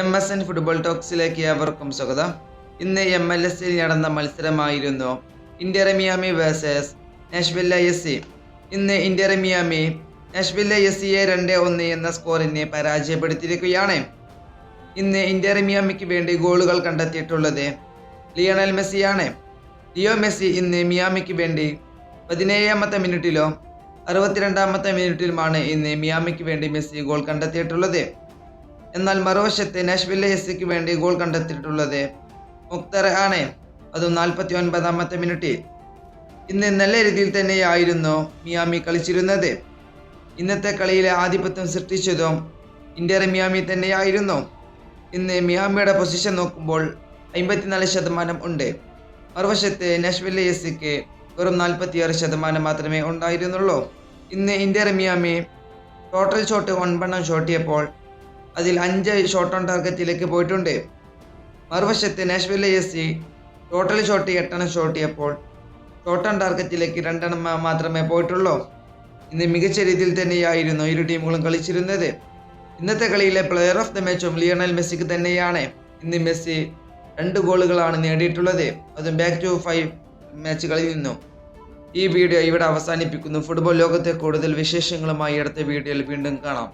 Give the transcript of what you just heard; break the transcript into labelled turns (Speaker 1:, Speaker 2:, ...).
Speaker 1: M S N football ടോക്സിലേക്ക് ഏവർക്കും സ്വാഗതം. ഇന്ന് എം എൽ എസ് സിയിൽ നടന്ന മത്സരമായിരുന്നു Inter versus Nashville S C ഇന്ന് ഇന്ത്യ മിയാമി നാഷ്വില്ല എസ് സിയെ രണ്ട് ഒന്ന് എന്ന സ്കോറിനെ പരാജയപ്പെടുത്തിയിരിക്കുകയാണ്. ഇന്ന് ഇന്ത്യ മിയാമിക്ക് വേണ്ടി ഗോളുകൾ കണ്ടെത്തിയിട്ടുള്ളത് ലിയണൽ മെസ്സിയാണ്. ലിയോ മെസ്സി ഇന്ന് മിയാമിക്ക് വേണ്ടി പതിനേഴാമത്തെ മിനിറ്റിലോ അറുപത്തിരണ്ടാമത്തെ മിനിറ്റിലുമാണ് ഇന്ന് മിയാമിക്ക് വേണ്ടി മെസ്സി ഗോൾ കണ്ടെത്തിയിട്ടുള്ളത്. എന്നാൽ മറുവശത്ത് നാഷ്വില്ല എസ്സിക്ക് വേണ്ടി ഗോൾ കണ്ടെത്തിയിട്ടുള്ളത് മുക്തർ ആണ്. അതും നാൽപ്പത്തി ഒൻപതാമത്തെ മിനിറ്റിൽ ഇന്ന് നല്ല രീതിയിൽ തന്നെയായിരുന്നു മിയാമി കളിച്ചിരുന്നത്. ഇന്നത്തെ കളിയിലെ ആധിപത്യം സൃഷ്ടിച്ചതും ഇന്ത്യയുടെ മിയാമി തന്നെയായിരുന്നു. ഇന്ന് മിയാമിയുടെ പൊസിഷൻ നോക്കുമ്പോൾ അമ്പത്തിനാല് ശതമാനം ഉണ്ട്. മറുവശത്ത് നഷ്വില്ല എസ്സിക്ക് വെറും നാൽപ്പത്തിയാറ് ശതമാനം മാത്രമേ ഉണ്ടായിരുന്നുള്ളൂ. ഇന്ന് ഇന്ത്യ മിയാമി ടോട്ടൽ ഷോട്ട് ഒൻപെണ്ണം ഷോട്ടിയപ്പോൾ അതിൽ അഞ്ച് ഷോട്ട് ഓൺ ടാർഗറ്റിലേക്ക് പോയിട്ടുണ്ട്. മറുവശത്ത് Nashville S C total shot എട്ടെണ്ണം ഷോട്ട് ചെയ്യപ്പോൾ ഷോട്ട് ഓൺ ടാർഗറ്റിലേക്ക് രണ്ടെണ്ണം മാത്രമേ പോയിട്ടുള്ളൂ. ഇന്ന് മികച്ച രീതിയിൽ തന്നെയായിരുന്നു ഇരു ടീമുകളും കളിച്ചിരുന്നത്. ഇന്നത്തെ കളിയിലെ പ്ലെയർ ഓഫ് ദ മാച്ചും ലിയണൽ മെസ്സിക്ക് തന്നെയാണ്. ഇന്ന് മെസ്സി രണ്ട് ഗോളുകളാണ് നേടിയിട്ടുള്ളത്. അതും ബാക്ക് ടു ഫൈവ് മാച്ചുകളിൽ നിന്നും. ഈ വീഡിയോ ഇവിടെ അവസാനിപ്പിക്കുന്നു. ഫുട്ബോൾ ലോകത്തെ കൂടുതൽ വിശേഷങ്ങളുമായി അടുത്ത വീഡിയോയിൽ വീണ്ടും കാണാം.